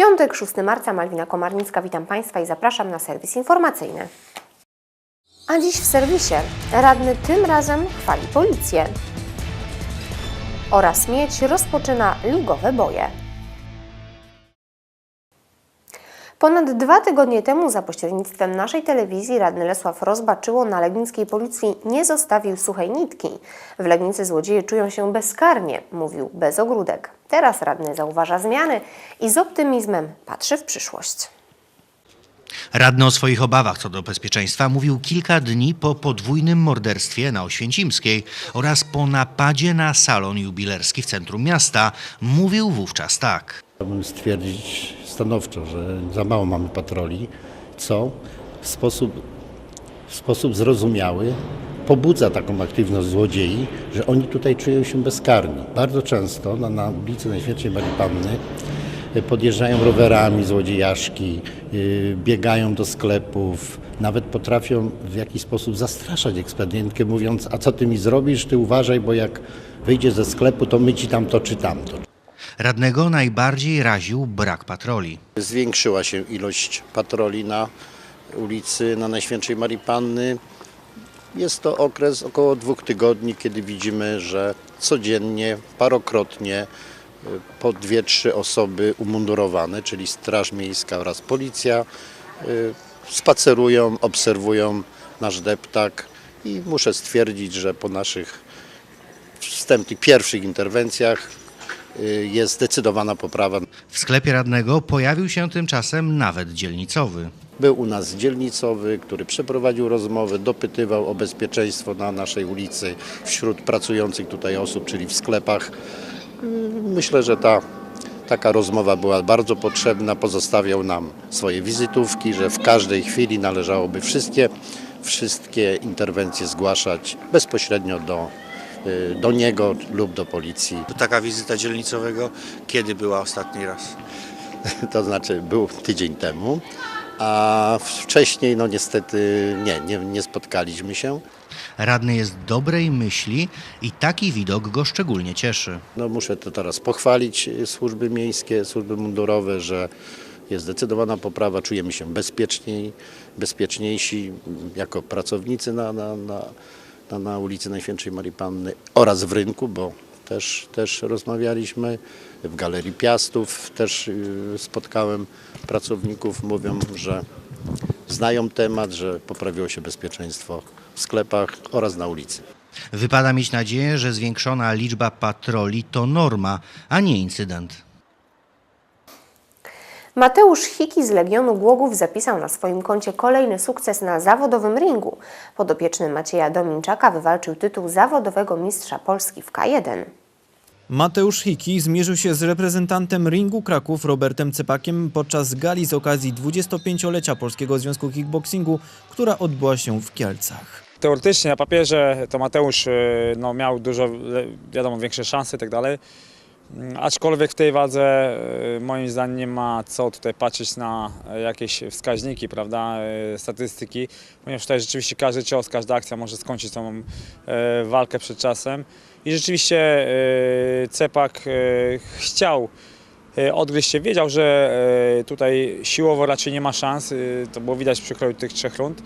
piątek, 6 marca, Malwina Komarnicka, witam Państwa i zapraszam na serwis informacyjny. A dziś w serwisie radny tym razem chwali policję. Oraz Miedź rozpoczyna ligowe boje. Ponad dwa tygodnie temu za pośrednictwem naszej telewizji radny Lesław Rozbaczyło na legnickiej policji nie zostawił suchej nitki. W Legnicy złodzieje czują się bezkarnie, mówił bez ogródek. Teraz radny zauważa zmiany i z optymizmem patrzy w przyszłość. Radny o swoich obawach co do bezpieczeństwa mówił kilka dni po podwójnym morderstwie na Oświęcimskiej oraz po napadzie na salon jubilerski w centrum miasta. Mówił wówczas tak. Chciałbym stwierdzić stanowczo, że za mało mamy patroli, co w sposób, w sposób zrozumiały pobudza taką aktywność złodziei, że oni tutaj czują się bezkarni. Bardzo często na, na ulicy Najświętszej Marii Panny y, podjeżdżają rowerami złodziejaszki, yy, biegają do sklepów, nawet potrafią w jakiś sposób zastraszać ekspedientkę, mówiąc, a co ty mi zrobisz, ty uważaj, bo jak wyjdziesz ze sklepu, to my ci tam to czy tamto. Radnego najbardziej raził brak patroli. Zwiększyła się ilość patroli na ulicy na Najświętszej Marii Panny. Jest to okres około dwóch tygodni, kiedy widzimy, że codziennie, parokrotnie y, po dwie, trzy osoby umundurowane, czyli Straż Miejska oraz Policja, y, spacerują, obserwują nasz deptak i muszę stwierdzić, że po naszych wstępnych, pierwszych interwencjach jest zdecydowana poprawa W sklepie radnego pojawił się tymczasem nawet dzielnicowy. Był u nas dzielnicowy, który przeprowadził rozmowy, dopytywał o bezpieczeństwo na naszej ulicy wśród pracujących tutaj osób, czyli w sklepach. Myślę, że ta taka rozmowa była bardzo potrzebna. Pozostawiał nam swoje wizytówki, że w każdej chwili należałoby wszystkie, wszystkie interwencje zgłaszać bezpośrednio do, y, do niego lub do policji. Taka wizyta dzielnicowego kiedy była ostatni raz? to znaczy był tydzień temu, a wcześniej no niestety nie, nie, nie spotkaliśmy się. Radny jest dobrej myśli i taki widok go szczególnie cieszy. No muszę to teraz pochwalić y, służby miejskie, służby mundurowe, że jest zdecydowana poprawa, czujemy się bezpieczniej, bezpieczniejsi jako pracownicy na, na, na, na, ulicy Najświętszej Marii Panny oraz w rynku, bo też, też rozmawialiśmy. W Galerii Piastów też y, spotkałem pracowników, mówią, że znają temat, że poprawiło się bezpieczeństwo w sklepach oraz na ulicy. Wypada mieć nadzieję, że zwiększona liczba patroli to norma, a nie incydent. Mateusz Hiki z Legionu Głogów zapisał na swoim koncie kolejny sukces na zawodowym ringu. Podopieczny Macieja Dominczaka wywalczył tytuł zawodowego mistrza Polski w K1. Mateusz Hiki zmierzył się z reprezentantem ringu Kraków Robertem Cepakiem podczas gali z okazji 25-lecia Polskiego Związku Kickboxingu, która odbyła się w Kielcach. Teoretycznie na papierze to Mateusz e, no, miał dużo, wiadomo, większe szanse i tak dalej. Aczkolwiek w tej wadze e, moim zdaniem nie ma co tutaj patrzeć na e, jakieś wskaźniki, prawda, e, statystyki, ponieważ tutaj rzeczywiście każdy cios, każda akcja może skończyć tą walkę przed czasem. I rzeczywiście Cepak chciał odgryźć się, wiedział, że tutaj siłowo raczej nie ma szans, to było widać przy kroju tych trzech rund.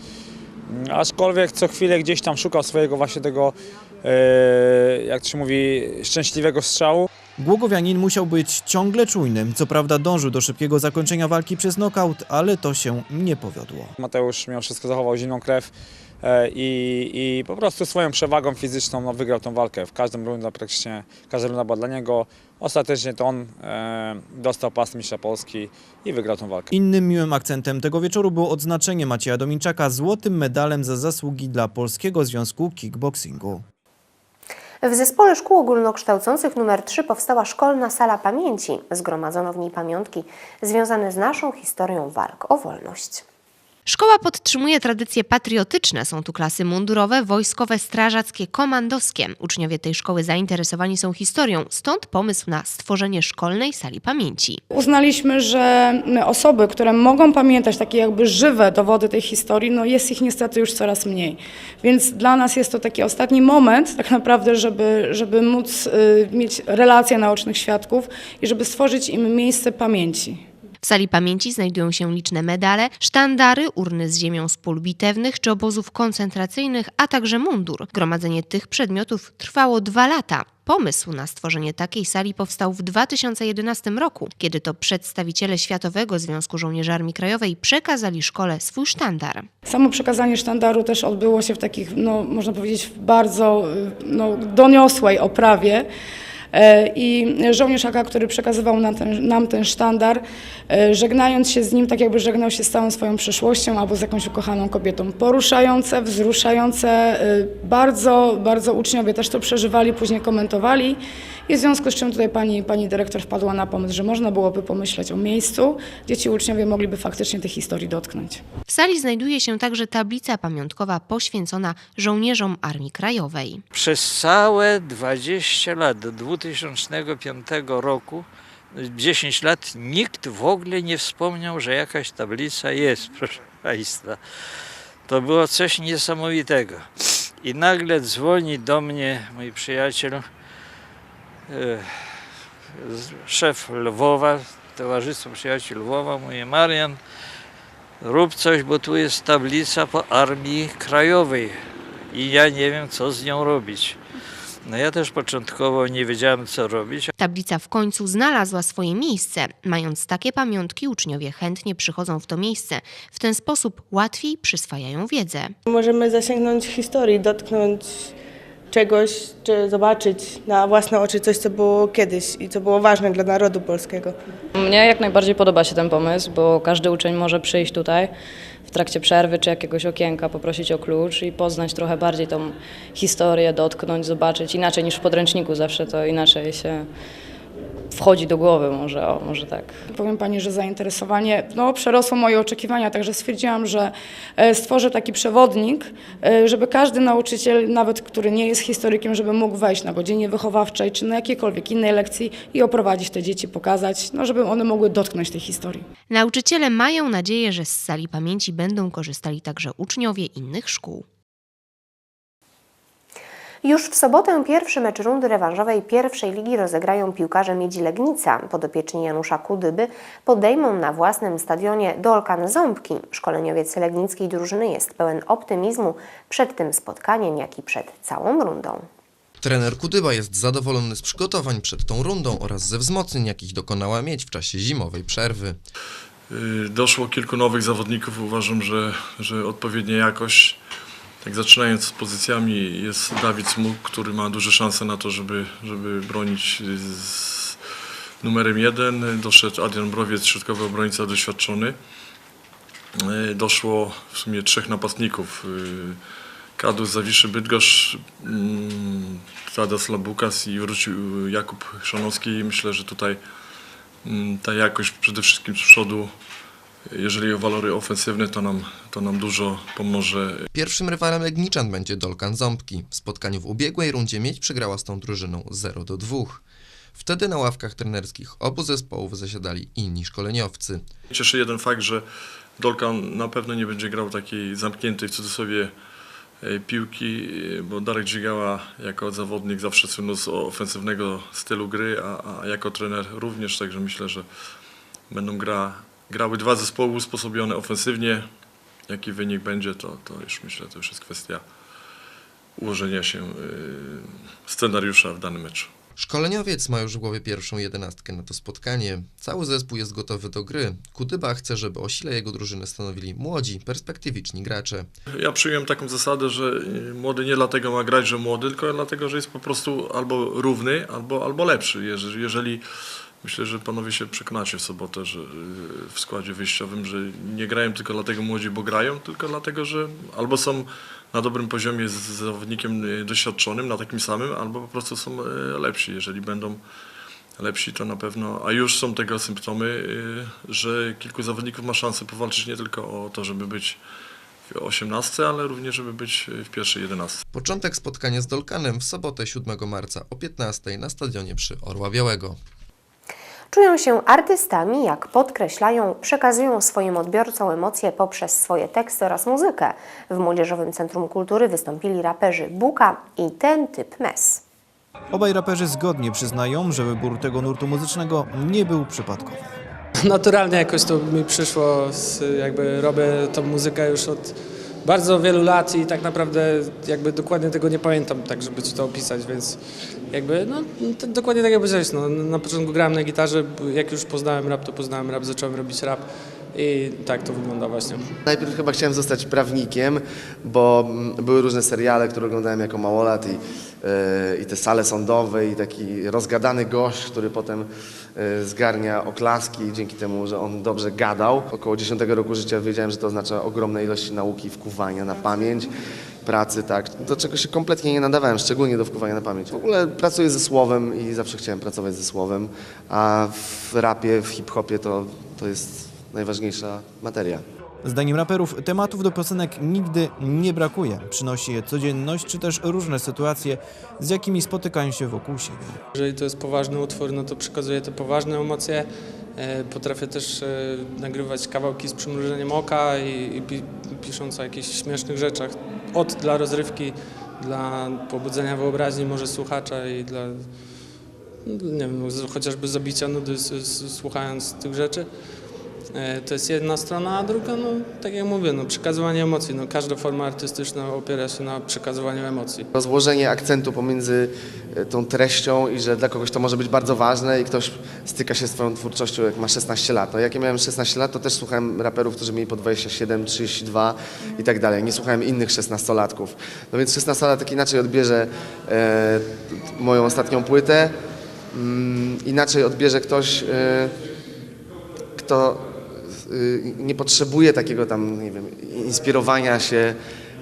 Mm, Aczkolwiek co chwilę gdzieś tam szukał swojego właśnie tego, jak to się mówi, szczęśliwego strzału. Głogowianin musiał być ciągle czujny. Co prawda dążył do szybkiego zakończenia walki przez knockout, ale to się nie powiodło. Mateusz mimo wszystko zachował zimną krew e, i, i po prostu swoją przewagą fizyczną no, wygrał tą walkę. W każdym runda praktycznie, każda runda była dla niego. Ostatecznie to on e, dostał pas mistrza Polski i wygrał tą walkę. Innym miłym akcentem tego wieczoru było odznaczenie Macieja Dominczaka złotym medalem za zasługi dla Polskiego Związku Kickboxingu. W Zespole Szkół Ogólnokształcących nr 3 powstała szkolna sala pamięci. Zgromadzono w niej pamiątki związane z naszą historią walk o wolność. Szkoła podtrzymuje tradycje patriotyczne. Są tu klasy mundurowe, wojskowe, strażackie, komandowskie. Uczniowie tej szkoły zainteresowani są historią, stąd pomysł na stworzenie szkolnej sali pamięci. Uznaliśmy, że osoby, które mogą pamiętać takie jakby żywe dowody tej historii, no jest ich niestety już coraz mniej. Więc dla nas jest to taki ostatni moment tak naprawdę, żeby, żeby móc y, mieć relacje naocznych świadków i żeby stworzyć im miejsce pamięci. W sali pamięci znajdują się liczne medale, sztandary, urny z ziemią z pól bitewnych czy obozów koncentracyjnych, a także mundur. Gromadzenie tych przedmiotów trwało dwa lata. Pomysł na stworzenie takiej sali powstał w 2011 roku, kiedy to przedstawiciele Światowego Związku Żołnierzy Armii Krajowej przekazali szkole swój sztandar. Samo przekazanie sztandaru też odbyło się w takich, no, można powiedzieć, w bardzo y, no, doniosłej oprawie. E, I żołnierz AK, który przekazywał nam ten, nam ten sztandar, e, żegnając się z nim, tak jakby żegnał się z całą swoją przeszłością albo z jakąś ukochaną kobietą. Poruszające, wzruszające, e, bardzo, bardzo uczniowie też to przeżywali, później komentowali. I w związku z czym tutaj pani, pani dyrektor wpadła na pomysł, że można byłoby pomyśleć o miejscu, gdzie ci uczniowie mogliby faktycznie tej historii dotknąć. W sali znajduje się także tablica pamiątkowa poświęcona żołnierzom Armii Krajowej. Przez całe 20 lat, do 2005 roku, 10 lat, nikt w ogóle nie wspomniał, że jakaś tablica jest, proszę Państwa. To było coś niesamowitego. I nagle dzwoni do mnie mój przyjaciel, szef Lwowa, Towarzystwo Przyjaciół Lwowa, mówi Marian, rób coś, bo tu jest tablica po Armii Krajowej i ja nie wiem, co z nią robić. No ja też początkowo nie wiedziałem, co robić, Tablica w końcu znalazła swoje miejsce. Mając takie pamiątki, uczniowie chętnie przychodzą w to miejsce. W ten sposób łatwiej przyswajają wiedzę. Możemy zasięgnąć historii, dotknąć czegoś, czy zobaczyć na własne oczy coś, co było kiedyś i co było ważne dla narodu polskiego. Mnie jak najbardziej podoba się ten pomysł, bo każdy uczeń może przyjść tutaj w trakcie przerwy czy jakiegoś okienka, poprosić o klucz i poznać trochę bardziej tą historię, dotknąć, zobaczyć. Inaczej niż w podręczniku, zawsze to inaczej się wchodzi do głowy, może, o, może tak. Powiem Pani, że zainteresowanie no, przerosło moje oczekiwania, także stwierdziłam, że e, stworzę taki przewodnik, e, żeby każdy nauczyciel, nawet który nie jest historykiem, żeby mógł wejść na godzinie wychowawczej czy na jakiejkolwiek innej lekcji i oprowadzić te dzieci, pokazać, no, żeby one mogły dotknąć tej historii. Nauczyciele mają nadzieję, że z sali pamięci będą korzystali także uczniowie innych szkół. Już w sobotę pierwszy mecz rundy rewanżowej pierwszej ligi rozegrają piłkarze Miedzi Legnica. Podopieczni Janusza Kudyby podejmą na własnym stadionie Dolkan Ząbki. Szkoleniowiec legnickiej drużyny jest pełen optymizmu przed tym spotkaniem, jak i przed całą rundą. Trener Kudyba jest zadowolony z przygotowań przed tą rundą oraz ze wzmocnień, jakich dokonała mieć w czasie zimowej przerwy. Y, Doszło kilku nowych zawodników. Uważam, że, że odpowiednia jakość. Tak zaczynając z pozycjami jest Dawid Smuk, który ma duże szanse na to, żeby, żeby bronić z numerem jeden. Doszedł Adrian Browiec, środkowy obrońca doświadczony. Y, Doszło w sumie trzech napastników. Y, Kadus Zawiszy Bydgoszcz, mm, Tadas Labukas i wrócił Jakub Chrzanowski. Myślę, że tutaj Mm, ta jakość przede wszystkim z przodu, jeżeli o walory ofensywne, to nam, to nam dużo pomoże. Pierwszym rywalem Legniczan będzie Dolkan Ząbki. W spotkaniu w ubiegłej rundzie Miedź przegrała z tą drużyną 0 do 2. Wtedy na ławkach trenerskich obu zespołów zasiadali inni szkoleniowcy. Cieszy jeden fakt, że Dolkan na pewno nie będzie grał takiej zamkniętej w cudzysłowie e, piłki, e, bo Darek Dzigała jako zawodnik zawsze słynął z ofensywnego stylu gry, a, a jako trener również, także myślę, że będą gra, grały dwa zespoły usposobione ofensywnie. Jaki wynik będzie, to, to już myślę, to już jest kwestia ułożenia się e, scenariusza w danym meczu. Szkoleniowiec ma już w głowie pierwszą jedenastkę na to spotkanie. Cały zespół jest gotowy do gry. Kudyba chce, żeby o sile jego drużyny stanowili młodzi, perspektywiczni gracze. Ja przyjąłem taką zasadę, że y, młody nie dlatego ma grać, że młody, tylko dlatego, że jest po prostu albo równy, albo, albo lepszy. Jeżeli, jeżeli myślę, że panowie się przekonacie w sobotę, że y, w składzie wyjściowym, że nie grają tylko dlatego młodzi, bo grają, tylko dlatego, że albo są na dobrym poziomie z zawodnikiem y, doświadczonym, na takim samym, albo po prostu są y, lepsi. Jeżeli będą lepsi, to na pewno, a już są tego symptomy, że kilku zawodników ma szansę powalczyć nie tylko o to, żeby być w 18, ale również, żeby być w pierwszej 11. Początek spotkania z Dolkanem w sobotę 7 marca o 15 na stadionie przy Orła Białego. Czują się artystami, jak podkreślają, przekazują swoim odbiorcom emocje poprzez swoje teksty oraz muzykę. W Młodzieżowym Centrum Kultury wystąpili raperzy Buka i ten typ mes. Obaj raperzy zgodnie przyznają, że wybór tego nurtu muzycznego nie był przypadkowy. naturalnie jakoś to mi przyszło, z, jakby robię tą muzykę już od bardzo wielu lat i tak naprawdę jakby dokładnie tego nie pamiętam, tak żeby ci to opisać, więc jakby no to dokładnie tak jak powiedziałeś, no, na początku grałem na gitarze, jak już poznałem rap, to poznałem rap, zacząłem robić rap i tak to wygląda właśnie. Najpierw chyba chciałem zostać prawnikiem, bo mm, były różne seriale, które oglądałem jako małolat i, yy, i te sale sądowe i taki rozgadany gość, który potem yy, zgarnia oklaski dzięki temu, że on dobrze gadał. Około 10 roku życia wiedziałem, że to oznacza ogromne ilości nauki, wkuwania na pamięć, pracy, tak. Do czego się kompletnie nie nadawałem, szczególnie do wkuwania na pamięć. W ogóle pracuję ze słowem i zawsze chciałem pracować ze słowem, a w rapie, w hip-hopie to, to jest najważniejsza materia. Zdaniem raperów tematów do piosenek nigdy nie brakuje. Przynosi je codzienność czy też różne sytuacje, z jakimi spotykają się wokół siebie. Jeżeli to jest poważny utwór, no to przekazuję te poważne emocje. E, Potrafię też e, nagrywać kawałki z przymrużeniem oka i, i pi, pisząc o jakichś śmiesznych rzeczach. Od dla rozrywki, dla pobudzenia wyobraźni może słuchacza i dla, no, nie wiem, chociażby zabicia nudy słuchając tych rzeczy. E, To jest jedna strona, a druga, no tak jak mówię, no, przekazywanie emocji. No, każda forma artystyczna opiera się na przekazywaniu emocji. Rozłożenie akcentu pomiędzy e, tą treścią i że dla kogoś to może być bardzo ważne i ktoś styka się z swoją twórczością jak ma 16 lat. No jak ja miałem 16 lat, to też słuchałem raperów, którzy mieli po 27, 32 i tak dalej. Nie słuchałem innych 16-latków. No więc 16-latek inaczej odbierze e, moją ostatnią płytę, mm, inaczej odbierze ktoś, e, kto nie potrzebuje takiego tam, nie wiem, inspirowania się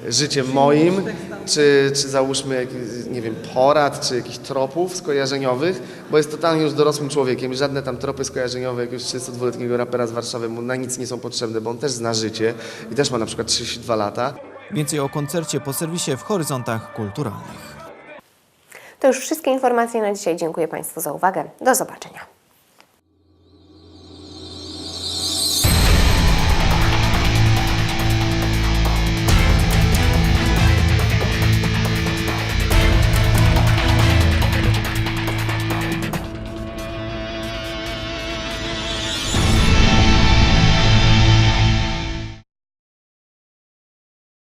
życiem moim, czy, czy załóżmy, nie wiem, porad, czy jakichś tropów skojarzeniowych, bo jest totalnie już dorosłym człowiekiem i żadne tam tropy skojarzeniowe jakiegoś 32-letniego rapera z Warszawy mu na nic nie są potrzebne, bo on też zna życie i też ma na przykład 32 lata. Więcej o koncercie po serwisie w Horyzontach Kulturalnych. To już wszystkie informacje na dzisiaj. Dziękuję Państwu za uwagę. Do zobaczenia.